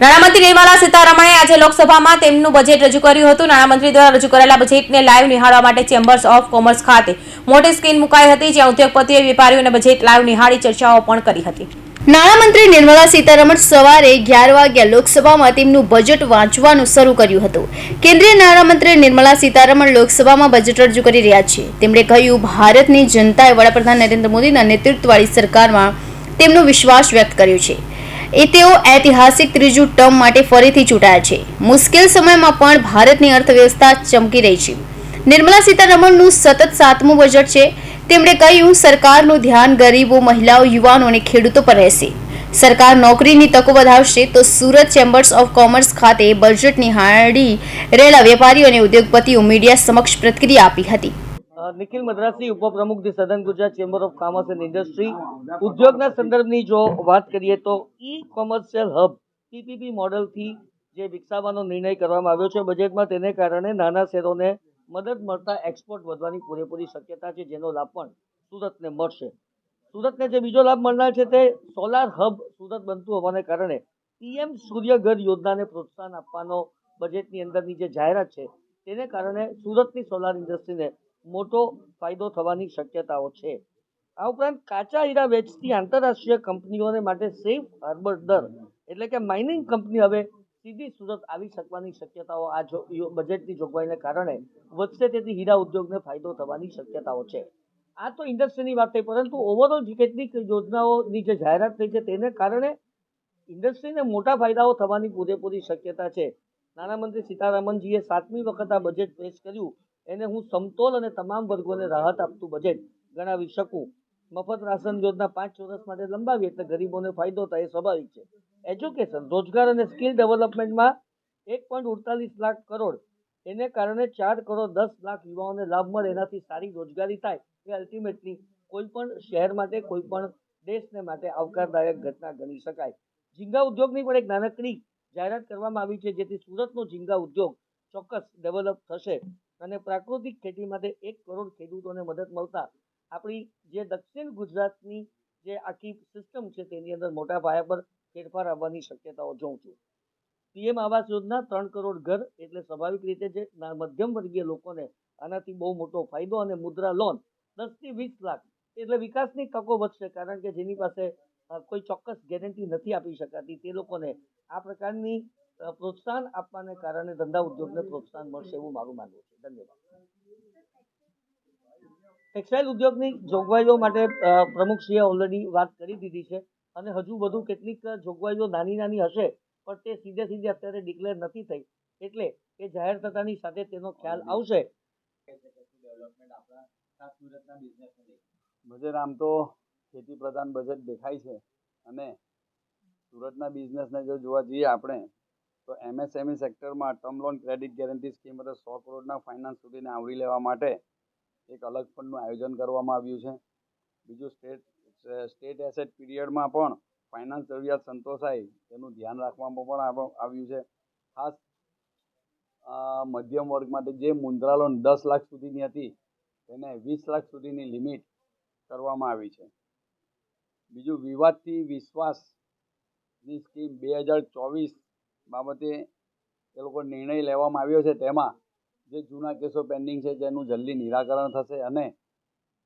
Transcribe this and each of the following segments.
નાણામંત્રી નિર્મલા સીતારમણે આજે લોકસભામાં તેમનું બજેટ રજૂ કર્યું હતું. નાણામંત્રી દ્વારા રજૂ કરેલા બજેટને લાઈવ નિહાળવા માટે ચેમ્બર્સ ઓફ કોમર્સ ખાતે મોટી સ્ક્રીન મુકાઈ હતી, જ્યાં ઉદ્યોગપતિઓએ વેપારીઓને બજેટ લાઈવ નિહાળી ચર્ચાઓ પણ કરી હતી. નાણામંત્રી નિર્મલા સીતારમણ સવારે અગિયાર વાગ્યા લોકસભામાં તેમનું બજેટ વાંચવાનું શરૂ કર્યું હતું. કેન્દ્રીય નાણામંત્રી નિર્મલા સીતારમણ લોકસભામાં બજેટ રજૂ કરી રહ્યા છે. તેમણે કહ્યું, ભારતની જનતાએ વડાપ્રધાન નરેન્દ્ર મોદીના નેતૃત્વવાળી સરકારમાં તેમનો વિશ્વાસ વ્યક્ત કર્યો છે. એ તેઓ ઐતિહાસિક ત્રીજું ટર્મ માટે ફરીથી ચૂંટાયા છે. મુશ્કેલ સમયમાં પણ ભારતની અર્થવ્યવસ્થા ચમકી રહી છે. નિર્મલા સીતારમણનું સતત સાતમું બજેટ છે. તેમણે કહ્યું, સરકારનું ધ્યાન ગરીબો, મહિલાઓ, યુવાનો અને ખેડૂતો પર રહેશે. સરકાર નોકરીની તકો વધારશે તો સુરત ચેમ્બર્સ ઓફ કોમર્સ ખાતે બજેટ નિહાળી રહેલા વેપારીઓ અને ઉદ્યોગપતિઓ મીડિયા સમક્ષ પ્રતિક્રિયા આપી હતી. નિખિલ મદ્રાસી ઉપપ્રમુખ ધી સદન Gujarat chamber of commerce and industry. ઉદ્યોગના સંદર્ભની જો વાત કરીએ તો ઈ કોમર્શિયલ હબ પીપીપી મોડલથી જે વિકસાવવાનો નિર્ણય કરવામાં આવ્યો છે, બજેટમાં તેને કારણે નાના શહેરોને મદદ મળતા એક્સપોર્ટ વધવાની પૂરેપૂરી શક્યતા છે, જેનો લાભ પણ સુરતને મળશે. સુરતને જે બીજો લાભ મળનાર છે તે સોલાર હબ સુરત બનતું હોવાને કારણે પીએમ સૂર્યઘર યોજનાને પ્રોત્સાહન આપવાનો બજેટની અંદરની જે જાહેરાત છે, તેને કારણે સુરતની સોલાર ઇન્ડસ્ટ્રીને મોટો ફાયદો થવાની શક્યતાઓ છે. આ ઉપરાંત કાચા હીરા વેચતી આંતરરાષ્ટ્રીય કંપનીઓને માટે સેફ હાર્બર દર એટલે કે માઇનિંગ કંપની હવે સીધી સુરત આવી શકવાની શક્યતાઓ આ બજેટની જોગવાઈને કારણે વધશે તેથી હીરા ઉદ્યોગને ફાયદો થવાની શક્યતાઓ છે. આ તો ઇન્ડસ્ટ્રીની વાત થઈ પરંતુ ઓવરઓલ જે કેટલીક યોજનાઓની જે જાહેરાત થઈ છે તેને કારણે ઇન્ડસ્ટ્રીને મોટા ફાયદાઓ થવાની પૂરેપૂરી શક્યતા છે. નાણામંત્રી સીતારામનજીએ સાતમી વખત આ બજેટ પેશ કર્યું. એને હું સમતોલ અને તમામ વર્ગોને રાહત આપતું બજેટ ગણાવી શકું. મફત રાશન યોજના પાંચ વર્ષ માટે લંબાવી એટલે ગરીબોને ફાયદો થાય એ સ્વાભાવિક છે. એજ્યુકેશન રોજગાર અને સ્કિલ ડેવલપમેન્ટમાં એક પોઈન્ટ ઉડતાલીસ લાખ કરોડ. એને કારણે ચાર કરોડ દસ લાખ યુવાઓને લાભ મળે, એનાથી સારી રોજગારી થાય. એ અલ્ટિમેટલી કોઈ પણ શહેર માટે, કોઈ પણ દેશને માટે આવકારદાયક ઘટના ગણી શકાય. ઝીંગા ઉદ્યોગની પણ એક નાનકડી જાહેરાત કરવામાં આવી છે, જેથી સુરતનો ઝીંગા ઉદ્યોગ ચોક્કસ ડેવલપ થશે. અને પ્રાકૃતિક ખેતી માટે એક કરોડ ખેડૂતોને મદદ મળતા આપણી જે દક્ષિણ ગુજરાતની જે આખી સિસ્ટમ છે તેની અંદર મોટા પાયા પર ફેરફાર આવવાની શક્યતાઓ જોઉં છું. પીએમ આવાસ યોજના ત્રણ કરોડ ઘર એટલે સ્વાભાવિક રીતે જે મધ્યમ વર્ગીય લોકોને આનાથી બહુ મોટો ફાયદો અને મુદ્રા લોન દસથી વીસ લાખ એટલે વિકાસની તકો વધશે કારણ કે જેની પાસે કોઈ ચોક્કસ ગેરંટી નથી આપી શકાતી તે લોકોને આ પ્રકારની પ્રોત્સાહન આપવાને કારણે ધંધા ઉદ્યોગને પ્રોત્સાહન મળશે એવું મારું માનવું છે. ધન્યવાદ. ટેક્સટાઇલ ઉદ્યોગની જોગવાઈઓ માટે પ્રમુખશ્રીએ ઓલરેડી વાત કરી દીધી છે અને હજુ વધુ કેટલીક જોગવાઈઓ નાની નાની હશે પણ તે સીધે સીધે અત્યારે ડિક્લેર નથી થઈ. એટલે એ જાહેર થતાની સાથે તેનો ખ્યાલ આવશે. બજેટ આમ તો ખેતી પ્રધાન બજેટ દેખાય છે. અને સુરતના બિઝનેસને જો જોવા જઈએ આપણે તો એમએસએમઈ સેક્ટરમાં term loan credit guarantee scheme એટલે સો કરોડના ફાઇનાન્સ સુધીને આવરી લેવા માટે એક અલગ ફંડનું આયોજન કરવામાં આવ્યું છે. બીજું સ્ટેટ સ્ટેટ એસેટ પીરિયડમાં પણ ફાઇનાન્સ જરૂરિયાત સંતોષાય તેનું ધ્યાન રાખવામાં પણ આવ્યું છે. ખાસ મધ્યમ વર્ગ માટે જે મુદ્રા લોન દસ લાખ સુધીની હતી તેને વીસ લાખ સુધીની લિમિટ કરવામાં આવી છે. બીજું વિવાદથી વિશ્વાસની સ્કીમ બે હજાર ચોવીસ બાબતે એ લોકો નિર્ણય લેવામાં આવ્યો છે તેમાં જે જૂના કેસો પેન્ડિંગ છે જેનું જલ્દી નિરાકરણ થશે અને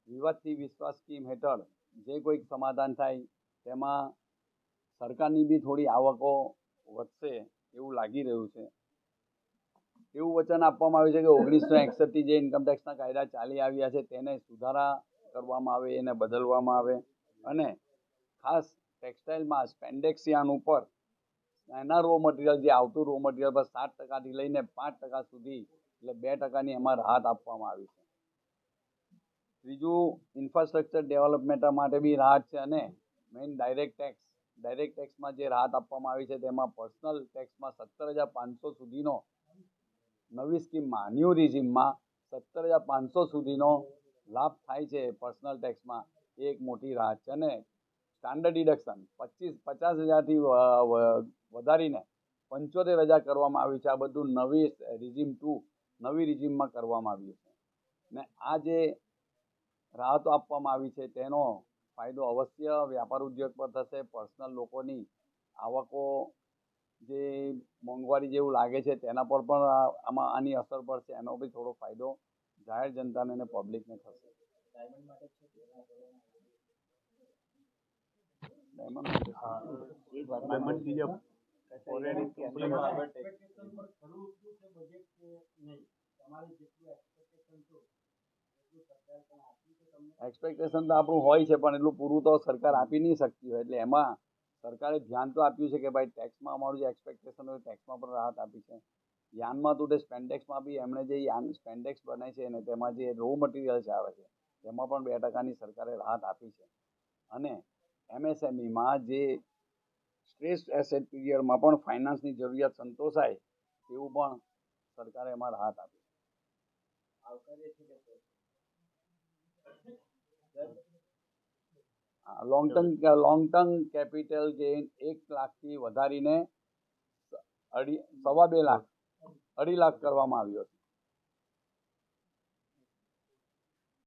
વિવાદથી વિશ્વાસ સ્કીમ હેઠળ જે કોઈક સમાધાન થાય તેમાં સરકારની બી થોડી આવકો વધશે એવું લાગી રહ્યું છે. એવું વચન આપવામાં આવ્યું છે કે ઓગણીસો એકસઠથી જે ઇન્કમટેક્સના કાયદા ચાલી આવ્યા છે તેને સુધારા કરવામાં આવે, એને બદલવામાં આવે અને ખાસ ટેક્સટાઇલમાં સ્પેન્ડેક્સિયાન ઉપર એના રો મટીરિયલ જે આવતું રો મટીરિયલ પર સાત ટકાથી લઈને પાંચ ટકા સુધી, એટલે બે ટકાની એમાં રાહત આપવામાં આવી છે. ત્રીજું ઇન્ફ્રાસ્ટ્રક્ચર ડેવલપમેન્ટ માટે બી રાહત છે અને મેઇન ડાયરેક્ટ ટેક્સ ડાયરેક્ટ ટેક્સમાં જે રાહત આપવામાં આવી છે તેમાં પર્સનલ ટેક્સમાં સત્તર હજાર પાંચસો સુધીનો નવી સ્કીમમાં ન્યૂ રિઝિમમાં સત્તર હજાર પાંચસો સુધીનો લાભ થાય છે પર્સનલ ટેક્સમાં એ એક મોટી રાહત છે અને સ્ટાન્ડર્ડ ડિડક્શન પચીસ, પચાસ હજારથી વધારીને પંચોતેર હજાર કરવામાં આવી છે. આ બધું નવી રિઝિમ ટુ નવી રિઝિમમાં કરવામાં આવ્યું છે. ને આ જે રાહતો આપવામાં આવી છે તેનો ફાયદો અવશ્ય વ્યાપાર ઉદ્યોગ પર થશે. પર્સનલ લોકોની આવકો જે મોંઘવારી જેવું લાગે છે તેના પર પણ આમાં આની અસર પડશે. એનો બી થોડો ફાયદો જાહેર જનતાને અને પબ્લિકને થશે. ડાયમંડ માટે એક્સપેક્ટેશન તો આપણું હોય છે પણ એટલું પૂરું તો સરકાર આપી નહીં શકતી હોય. એટલે એમાં સરકારે ધ્યાન તો આપ્યું છે કે ભાઈ ટેક્સમાં અમારું જે એક્સપેક્ટેશન હોય ટેક્સમાં પણ રાહત આપી છે. યાનમાં તો તે સ્પેન્ડેક્સમાં બી એમણે જે યાન સ્પેન્ડેક્સ બનાવી છે ને તેમાં જે રો મટીરિયલ્સ આવે છે તેમાં પણ બે ટકાની સરકારે રાહત આપી છે. અને એમએસએમઈમાં જે સ્ટ્રેસ એસેટ પીરિયડમાં પણ ફાઇનાન્સની જરૂરિયાત સંતોષાય, તેવું પણ સરકારે એમાં રાહત આપી long term long term capital gain એક લાખથી વધારીને અઢી, સવા બે લાખ, અઢી લાખ કરવામાં આવ્યો છે.